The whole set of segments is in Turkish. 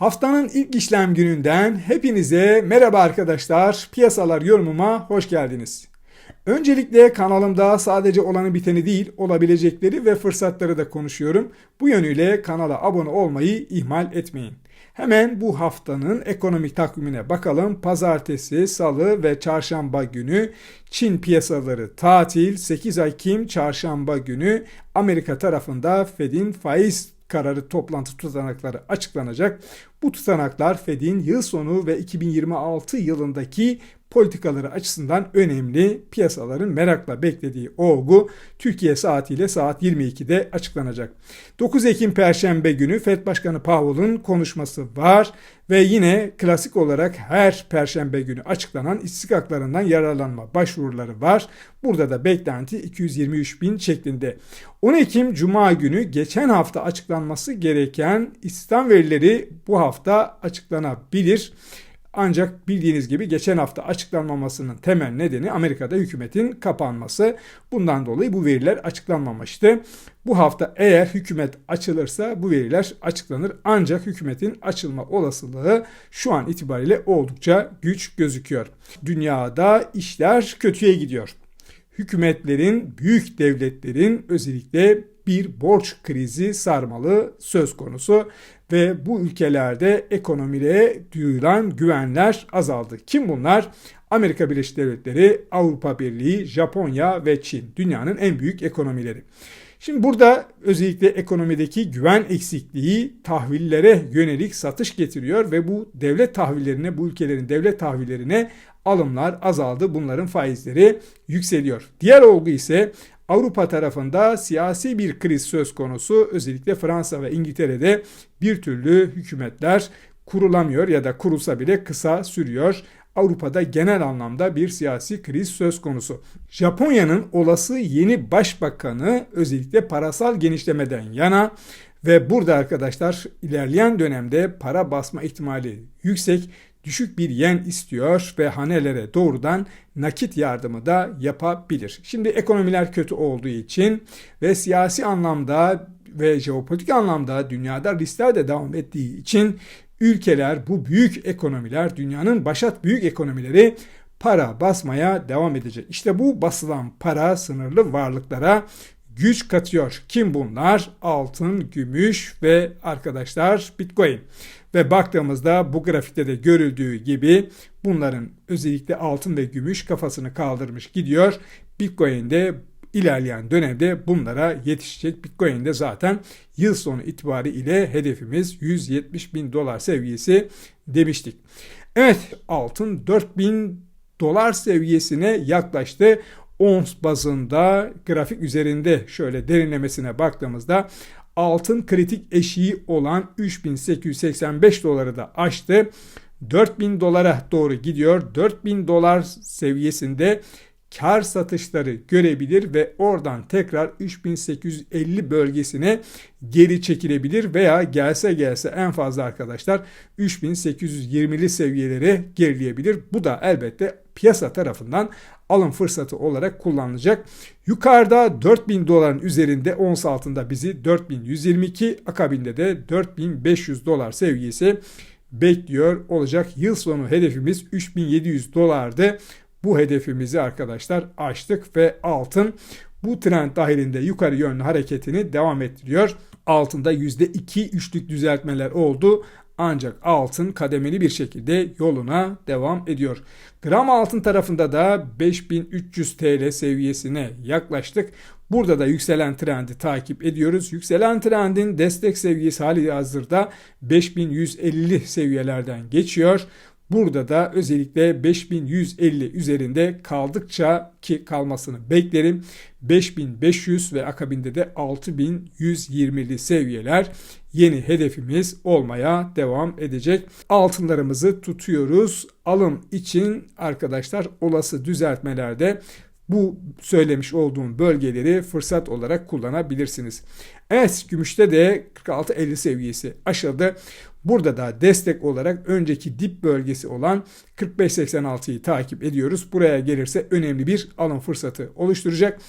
Haftanın ilk işlem gününden hepinize merhaba arkadaşlar. Piyasalar yorumuma hoş geldiniz. Öncelikle kanalımda sadece olanı biteni değil, olabilecekleri ve fırsatları da konuşuyorum. Bu yönüyle kanala abone olmayı ihmal etmeyin. Hemen bu haftanın ekonomik takvimine bakalım. Pazartesi, salı ve çarşamba günü Çin piyasaları tatil. 8 Ekim çarşamba günü Amerika tarafında Fed'in faiz kararı toplantı tutanakları açıklanacak. Bu tutanaklar Fed'in yıl sonu ve 2026 yılındaki politikaları açısından önemli piyasaların merakla beklediği olgu Türkiye saatiyle saat 22'de açıklanacak. 9 Ekim Perşembe günü FED Başkanı Powell'ın konuşması var ve yine klasik olarak her Perşembe günü açıklanan istik haklarından yararlanma başvuruları var. Burada da beklenti 223 bin şeklinde. 10 Ekim Cuma günü geçen hafta açıklanması gereken istihdam verileri bu hafta açıklanabilir. Ancak bildiğiniz gibi geçen hafta açıklanmamasının temel nedeni Amerika'da hükümetin kapanması. Bundan dolayı bu veriler açıklanmamıştı. Bu hafta eğer hükümet açılırsa bu veriler açıklanır. Ancak hükümetin açılma olasılığı şu an itibariyle oldukça güç gözüküyor. Dünyada işler kötüye gidiyor. Hükümetlerin, büyük devletlerin özellikle bir borç krizi sarmalı söz konusu ve bu ülkelerde ekonomiye duyulan güvenler azaldı. Kim bunlar? Amerika Birleşik Devletleri, Avrupa Birliği, Japonya ve Çin dünyanın en büyük ekonomileri. Şimdi burada özellikle ekonomideki güven eksikliği tahvillere yönelik satış getiriyor ve bu devlet tahvillerine, bu ülkelerin devlet tahvillerine alımlar azaldı. Bunların faizleri yükseliyor. Diğer olgu ise Avrupa tarafında siyasi bir kriz söz konusu. Özellikle Fransa ve İngiltere'de bir türlü hükümetler kurulamıyor ya da kurulsa bile kısa sürüyor. Avrupa'da genel anlamda bir siyasi kriz söz konusu. Japonya'nın olası yeni başbakanı özellikle parasal genişlemeden yana ve burada arkadaşlar ilerleyen dönemde para basma ihtimali yüksek düşük bir yen istiyor ve hanelere doğrudan nakit yardımı da yapabilir. Şimdi ekonomiler kötü olduğu için ve siyasi anlamda ve jeopolitik anlamda dünyada riskler de devam ettiği için ülkeler bu büyük ekonomiler dünyanın başat büyük ekonomileri para basmaya devam edecek. İşte bu basılan para sınırlı varlıklara güç katıyor. Kim bunlar? Altın, gümüş ve arkadaşlar Bitcoin. Ve baktığımızda bu grafikte de görüldüğü gibi bunların özellikle altın ve gümüş kafasını kaldırmış gidiyor. Bitcoin de ilerleyen dönemde bunlara yetişecek. Bitcoin'de zaten yıl sonu itibariyle hedefimiz 170 bin dolar seviyesi demiştik. Evet altın 4000 dolar seviyesine yaklaştı ons bazında grafik üzerinde şöyle derinlemesine baktığımızda altın kritik eşiği olan 3885 doları da aştı. 4000 dolara doğru gidiyor. 4000 dolar seviyesinde kar satışları görebilir ve oradan tekrar 3850 bölgesine geri çekilebilir veya gelse gelse en fazla arkadaşlar 3820'li seviyelere gerileyebilir. Bu da elbette piyasa tarafından alım fırsatı olarak kullanılacak. Yukarıda 4000 doların üzerinde ons altında bizi 4122 akabinde de 4500 dolar seviyesi bekliyor olacak. Yıl sonu hedefimiz 3700 dolardı. Bu hedefimizi arkadaşlar açtık ve altın bu trend dahilinde yukarı yönlü hareketini devam ettiriyor. Altında %2 üçlük düzeltmeler oldu. Ancak altın kademeli bir şekilde yoluna devam ediyor. Gram altın tarafında da 5300 TL seviyesine yaklaştık. Burada da yükselen trendi takip ediyoruz. Yükselen trendin destek seviyesi hali hazırda 5150 seviyelerden geçiyor. Burada da özellikle 5150 üzerinde kaldıkça ki kalmasını beklerim. 5500 ve akabinde de 6120'li seviyeler yeni hedefimiz olmaya devam edecek. Altınlarımızı tutuyoruz. Alım için arkadaşlar olası düzeltmelerde bu söylemiş olduğum bölgeleri fırsat olarak kullanabilirsiniz. Evet gümüşte de 46.50 seviyesi aşıldı. Burada da destek olarak önceki dip bölgesi olan 45.86'yı takip ediyoruz. Buraya gelirse önemli bir alım fırsatı oluşturacak.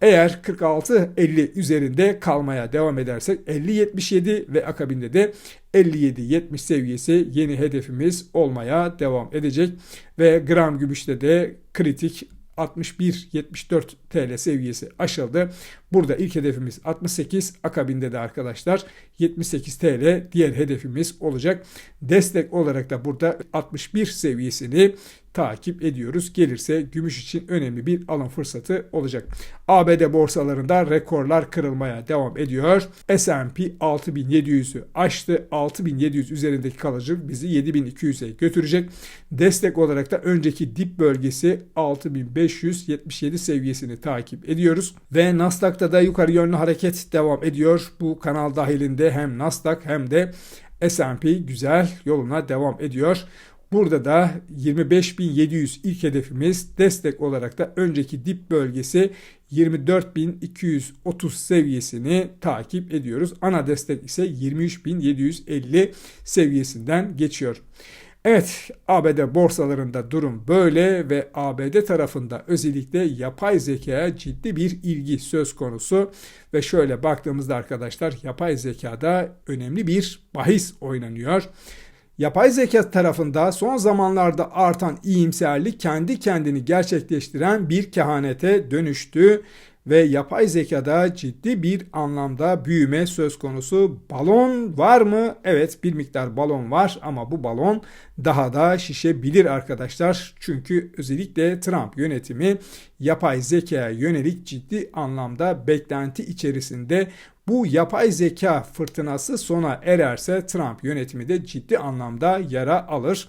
Eğer 46-50 üzerinde kalmaya devam edersek 50-77 ve akabinde de 57-70 seviyesi yeni hedefimiz olmaya devam edecek. Ve gram gümüşte de kritik 61-74 TL seviyesi aşıldı. Burada ilk hedefimiz 68. Akabinde de arkadaşlar 78 TL diğer hedefimiz olacak. Destek olarak da burada 61 seviyesini takip ediyoruz. Gelirse gümüş için önemli bir alım fırsatı olacak. ABD borsalarında rekorlar kırılmaya devam ediyor. S&P 6700'ü aştı. 6700 üzerindeki kalıcılık bizi 7200'e götürecek. Destek olarak da önceki dip bölgesi 6577 seviyesini takip ediyoruz. Ve Nasdaq'ta da yukarı yönlü hareket devam ediyor. Bu kanal dahilinde hem Nasdaq hem de S&P güzel yoluna devam ediyor. Burada da 25.700 ilk hedefimiz destek olarak da önceki dip bölgesi 24.230 seviyesini takip ediyoruz. Ana destek ise 23.750 seviyesinden geçiyor. Evet ABD borsalarında durum böyle ve ABD tarafında özellikle yapay zekaya ciddi bir ilgi söz konusu ve şöyle baktığımızda arkadaşlar yapay zekada önemli bir bahis oynanıyor. Yapay zeka tarafında son zamanlarda artan iyimserlik kendi kendini gerçekleştiren bir kehanete dönüştü ve yapay zekada ciddi bir anlamda büyüme söz konusu. Balon var mı? Evet bir miktar balon var ama bu balon daha da şişebilir arkadaşlar. Çünkü özellikle Trump yönetimi yapay zekaya yönelik ciddi anlamda beklenti içerisinde bu yapay zeka fırtınası sona ererse Trump yönetimi de ciddi anlamda yara alır.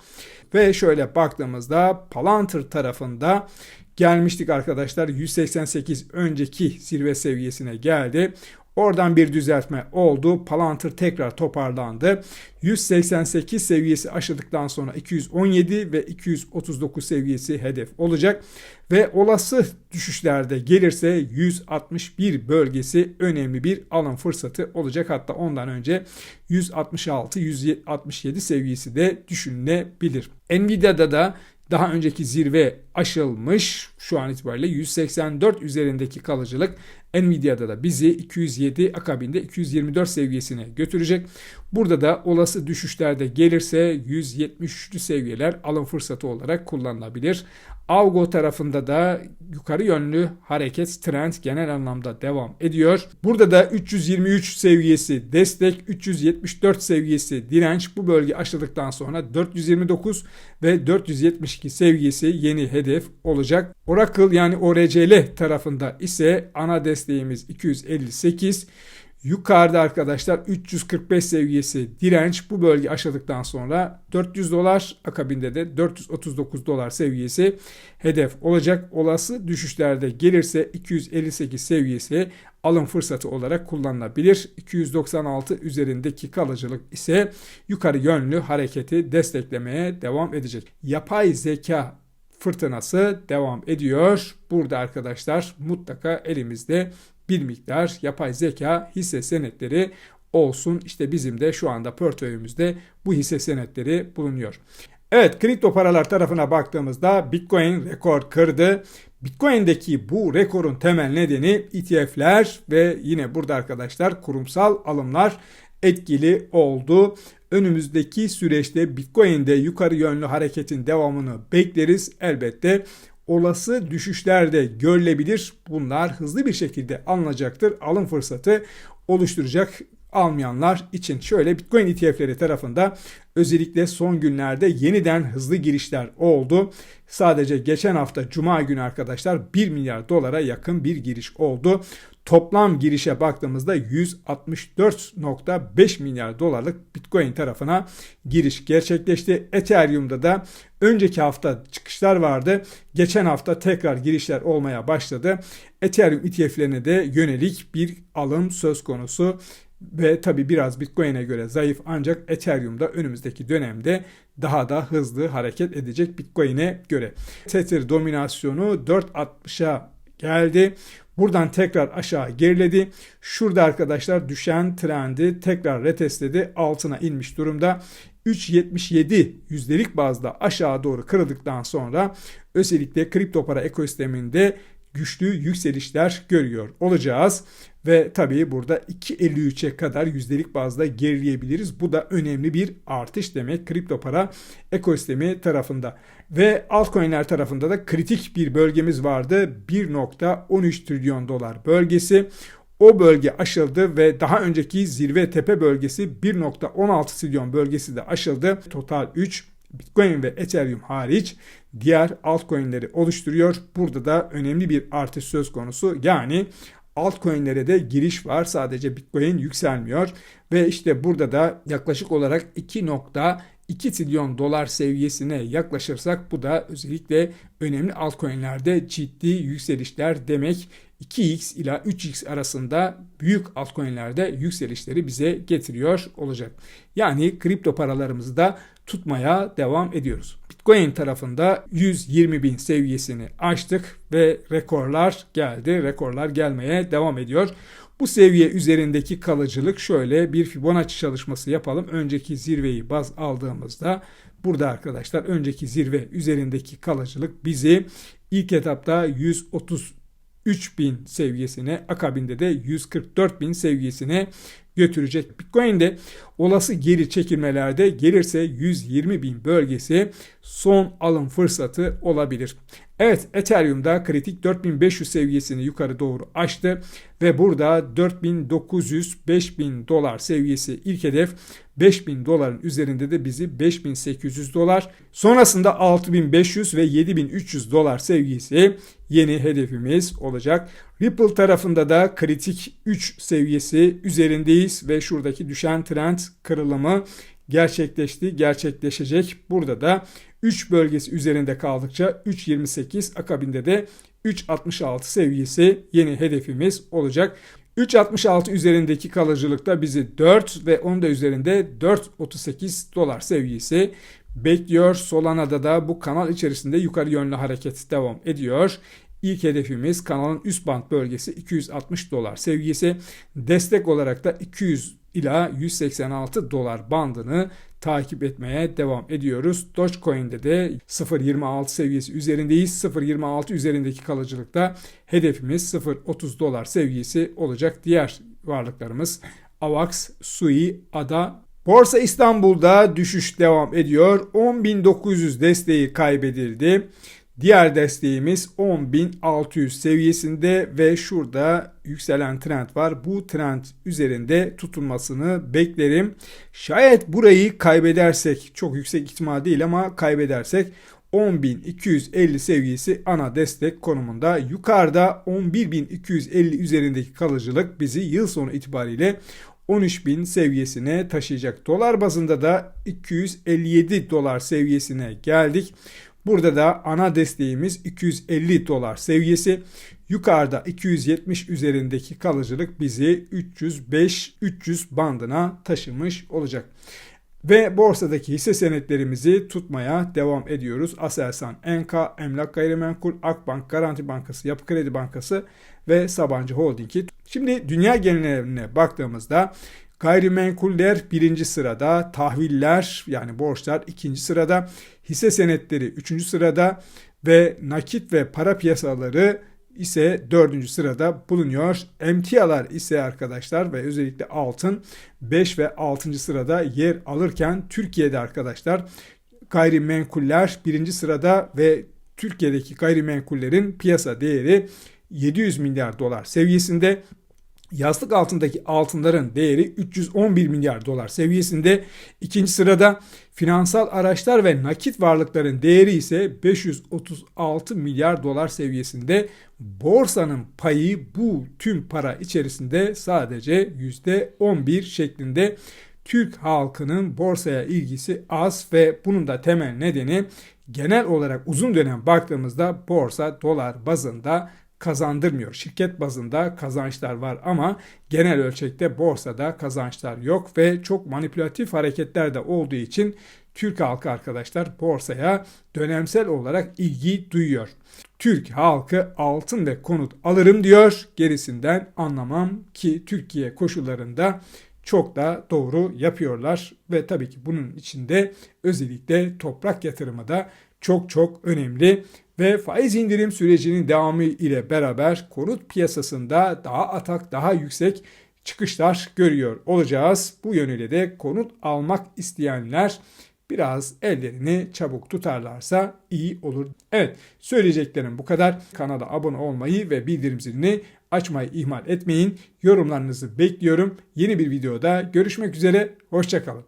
Ve şöyle baktığımızda Palantir tarafında gelmiştik arkadaşlar 188 önceki zirve seviyesine geldi. Oradan bir düzeltme oldu. Palantir tekrar toparlandı. 188 seviyesi aşıldıktan sonra 217 ve 239 seviyesi hedef olacak. Ve olası düşüşlerde gelirse 161 bölgesi önemli bir alım fırsatı olacak. Hatta ondan önce 166-167 seviyesi de düşünülebilir. Nvidia'da da daha önceki zirve aşılmış. Şu an itibariyle 184 üzerindeki kalıcılık Nvidia'da da bizi 207 akabinde 224 seviyesine götürecek. Burada da olası düşüşlerde gelirse 173'lü seviyeler alım fırsatı olarak kullanılabilir. Avgo tarafında da yukarı yönlü hareket trend genel anlamda devam ediyor. Burada da 323 seviyesi destek, 374 seviyesi direnç. Bu bölge aşıldıktan sonra 429 ve 472 seviyesi yeni hedef olacak. Oracle yani ORCL tarafında ise ana desteğimiz 258 Yukarıda arkadaşlar 345 seviyesi direnç bu bölge aşıldıktan sonra 400 dolar akabinde de 439 dolar seviyesi hedef olacak. Olası düşüşlerde gelirse 258 seviyesi alım fırsatı olarak kullanılabilir. 296 üzerindeki kalıcılık ise yukarı yönlü hareketi desteklemeye devam edecek. Yapay zeka fırtınası devam ediyor. Burada arkadaşlar mutlaka elimizde bir miktar yapay zeka hisse senetleri olsun. İşte bizim de şu anda portföyümüzde bu hisse senetleri bulunuyor. Evet kripto paralar tarafına baktığımızda Bitcoin rekor kırdı. Bitcoin'deki bu rekorun temel nedeni ETF'ler ve yine burada arkadaşlar kurumsal alımlar etkili oldu. Önümüzdeki süreçte Bitcoin'de yukarı yönlü hareketin devamını bekleriz. Elbette olası düşüşler de görülebilir. Bunlar hızlı bir şekilde alınacaktır. Alım fırsatı oluşturacak almayanlar için şöyle Bitcoin ETF'leri tarafında özellikle son günlerde yeniden hızlı girişler oldu. Sadece geçen hafta Cuma günü arkadaşlar 1 milyar dolara yakın bir giriş oldu. Toplam girişe baktığımızda 164.5 milyar dolarlık Bitcoin tarafına giriş gerçekleşti. Ethereum'da da önceki hafta çıkışlar vardı. Geçen hafta tekrar girişler olmaya başladı. Ethereum ETF'lerine de yönelik bir alım söz konusu ve tabi biraz Bitcoin'e göre zayıf ancak Ethereum'da önümüzdeki dönemde daha da hızlı hareket edecek Bitcoin'e göre. Tether dominasyonu 4.60'a geldi. Buradan tekrar aşağı geriledi. Şurada arkadaşlar düşen trendi tekrar retestledi. Altına inmiş durumda. 3.77 yüzdelik bazda aşağı doğru kırıldıktan sonra özellikle kripto para ekosisteminde güçlü yükselişler görüyor olacağız. Ve tabii burada 2.53'e kadar yüzdelik bazda gerileyebiliriz. Bu da önemli bir artış demek kripto para ekosistemi tarafında. Ve altcoin'ler tarafında da kritik bir bölgemiz vardı. 1.13 trilyon dolar bölgesi. O bölge aşıldı ve daha önceki zirve tepe bölgesi 1.16 trilyon bölgesi de aşıldı. Total 3 Bitcoin ve Ethereum hariç diğer altcoin'leri oluşturuyor. Burada da önemli bir artış söz konusu. Yani altcoin'lere de giriş var. Sadece Bitcoin yükselmiyor. Ve işte burada da yaklaşık olarak 2.2 trilyon dolar seviyesine yaklaşırsak bu da özellikle önemli altcoin'lerde ciddi yükselişler demek. 2x ila 3x arasında büyük altcoin'lerde yükselişleri bize getiriyor olacak. Yani kripto paralarımızı da tutmaya devam ediyoruz. Bitcoin tarafında 120 bin seviyesini aştık ve rekorlar geldi. Rekorlar gelmeye devam ediyor. Bu seviye üzerindeki kalıcılık şöyle bir Fibonacci çalışması yapalım. Önceki zirveyi baz aldığımızda burada arkadaşlar önceki zirve üzerindeki kalıcılık bizi ilk etapta 130 3000 seviyesine akabinde de 144 bin seviyesine götürecek. Bitcoin'de olası geri çekilmelerde gelirse 120 bin bölgesi son alım fırsatı olabilir. Evet Ethereum'da kritik 4500 seviyesini yukarı doğru aştı ve burada 4900-5000 dolar seviyesi ilk hedef 5000 doların üzerinde de bizi 5800 dolar sonrasında 6500 ve 7300 dolar seviyesi yeni hedefimiz olacak. Ripple tarafında da kritik 3 seviyesi üzerindeyiz ve şuradaki düşen trend kırılımı gerçekleşti, gerçekleşecek. Burada da 3 bölgesi üzerinde kaldıkça 3.28 akabinde de 3.66 seviyesi yeni hedefimiz olacak. 3.66 üzerindeki kalıcılıkta bizi 4 ve onun da üzerinde 4.38 dolar seviyesi bekliyor. Solana'da da bu kanal içerisinde yukarı yönlü hareket devam ediyor. İlk hedefimiz kanalın üst band bölgesi 260 dolar seviyesi. Destek olarak da 200 ila 186 dolar bandını takip etmeye devam ediyoruz. Dogecoin'de de 0.26 seviyesi üzerindeyiz. 0.26 üzerindeki kalıcılıkta hedefimiz 0.30 dolar seviyesi olacak. Diğer varlıklarımız AVAX, SUI, ADA, Borsa İstanbul'da düşüş devam ediyor. 10.900 desteği kaybedildi. Diğer desteğimiz 10.600 seviyesinde ve şurada yükselen trend var. Bu trend üzerinde tutulmasını beklerim. Şayet burayı kaybedersek çok yüksek ihtimal değil ama kaybedersek 10.250 seviyesi ana destek konumunda. Yukarıda 11.250 üzerindeki kalıcılık bizi yıl sonu itibariyle 13.000 seviyesine taşıyacak. Dolar bazında da 257 dolar seviyesine geldik. Burada da ana desteğimiz 250 dolar seviyesi. Yukarıda 270 üzerindeki kalıcılık bizi 305-300 bandına taşımış olacak. Ve borsadaki hisse senetlerimizi tutmaya devam ediyoruz. Aselsan, Enka, Emlak Gayrimenkul, Akbank, Garanti Bankası, Yapı Kredi Bankası ve Sabancı Holding'i. Şimdi dünya geneline baktığımızda Gayrimenkuller birinci sırada, tahviller yani borçlar ikinci sırada, hisse senetleri üçüncü sırada ve nakit ve para piyasaları ise dördüncü sırada bulunuyor. Emtialar ise arkadaşlar ve özellikle altın 5 ve 6. sırada yer alırken Türkiye'de arkadaşlar gayrimenkuller birinci sırada ve Türkiye'deki gayrimenkullerin piyasa değeri 700 milyar dolar seviyesinde. Yastık altındaki altınların değeri 311 milyar dolar seviyesinde. İkinci sırada finansal araçlar ve nakit varlıkların değeri ise 536 milyar dolar seviyesinde. Borsanın payı bu tüm para içerisinde sadece %11 şeklinde. Türk halkının borsaya ilgisi az ve bunun da temel nedeni genel olarak uzun dönem baktığımızda borsa dolar bazında kazandırmıyor. Şirket bazında kazançlar var ama genel ölçekte borsada kazançlar yok ve çok manipülatif hareketler de olduğu için Türk halkı arkadaşlar borsaya dönemsel olarak ilgi duyuyor. Türk halkı altın ve konut alırım diyor. Gerisinden anlamam ki Türkiye koşullarında çok da doğru yapıyorlar ve tabii ki bunun içinde özellikle toprak yatırımı da çok çok önemli. Ve faiz indirim sürecinin devamı ile beraber konut piyasasında daha atak, daha yüksek çıkışlar görüyor olacağız. Bu yönüyle de konut almak isteyenler biraz ellerini çabuk tutarlarsa iyi olur. Evet söyleyeceklerim bu kadar. Kanala abone olmayı ve bildirim zilini açmayı ihmal etmeyin. Yorumlarınızı bekliyorum. Yeni bir videoda görüşmek üzere. Hoşçakalın.